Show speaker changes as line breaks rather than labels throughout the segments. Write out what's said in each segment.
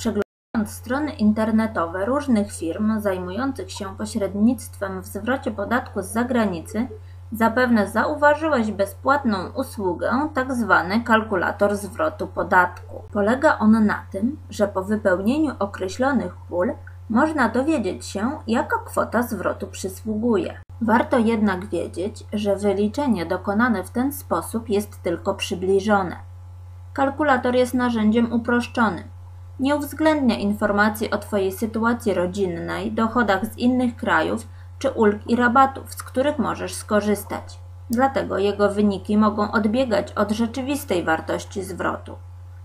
Przeglądając strony internetowe różnych firm zajmujących się pośrednictwem w zwrocie podatku z zagranicy, zapewne zauważyłeś bezpłatną usługę tzw. kalkulator zwrotu podatku. Polega on na tym, że po wypełnieniu określonych pól można dowiedzieć się, jaka kwota zwrotu przysługuje. Warto jednak wiedzieć, że wyliczenie dokonane w ten sposób jest tylko przybliżone. Kalkulator jest narzędziem uproszczonym. Nie uwzględnia informacji o Twojej sytuacji rodzinnej, dochodach z innych krajów czy ulg i rabatów, z których możesz skorzystać. Dlatego jego wyniki mogą odbiegać od rzeczywistej wartości zwrotu.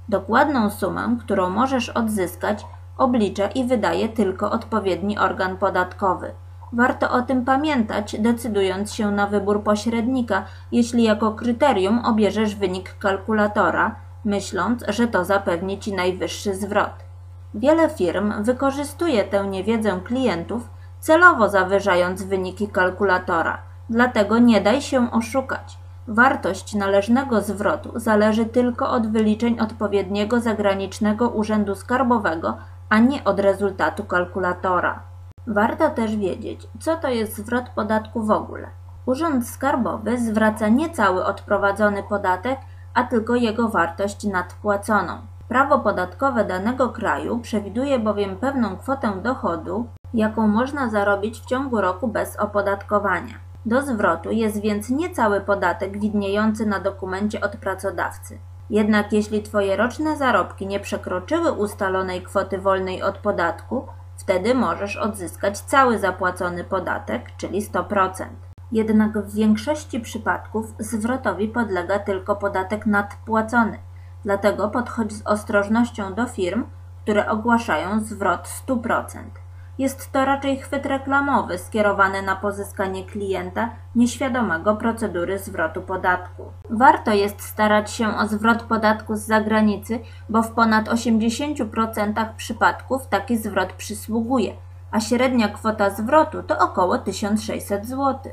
Dokładną sumę, którą możesz odzyskać, oblicza i wydaje tylko odpowiedni organ podatkowy. Warto o tym pamiętać, decydując się na wybór pośrednika, jeśli jako kryterium obierzesz wynik kalkulatora, myśląc, że to zapewni Ci najwyższy zwrot. Wiele firm wykorzystuje tę niewiedzę klientów, celowo zawyżając wyniki kalkulatora, dlatego nie daj się oszukać. Wartość należnego zwrotu zależy tylko od wyliczeń odpowiedniego zagranicznego urzędu skarbowego, a nie od rezultatu kalkulatora. Warto też wiedzieć, co to jest zwrot podatku w ogóle. Urząd Skarbowy zwraca nie cały odprowadzony podatek, a tylko jego wartość nadpłaconą. Prawo podatkowe danego kraju przewiduje bowiem pewną kwotę dochodu, jaką można zarobić w ciągu roku bez opodatkowania. Do zwrotu jest więc nie cały podatek widniejący na dokumencie od pracodawcy. Jednak jeśli Twoje roczne zarobki nie przekroczyły ustalonej kwoty wolnej od podatku, wtedy możesz odzyskać cały zapłacony podatek, czyli 100%. Jednak w większości przypadków zwrotowi podlega tylko podatek nadpłacony, dlatego podchodź z ostrożnością do firm, które ogłaszają zwrot 100%. Jest to raczej chwyt reklamowy skierowany na pozyskanie klienta nieświadomego procedury zwrotu podatku. Warto jest starać się o zwrot podatku z zagranicy, bo w ponad 80% przypadków taki zwrot przysługuje, a średnia kwota zwrotu to około 1600 zł.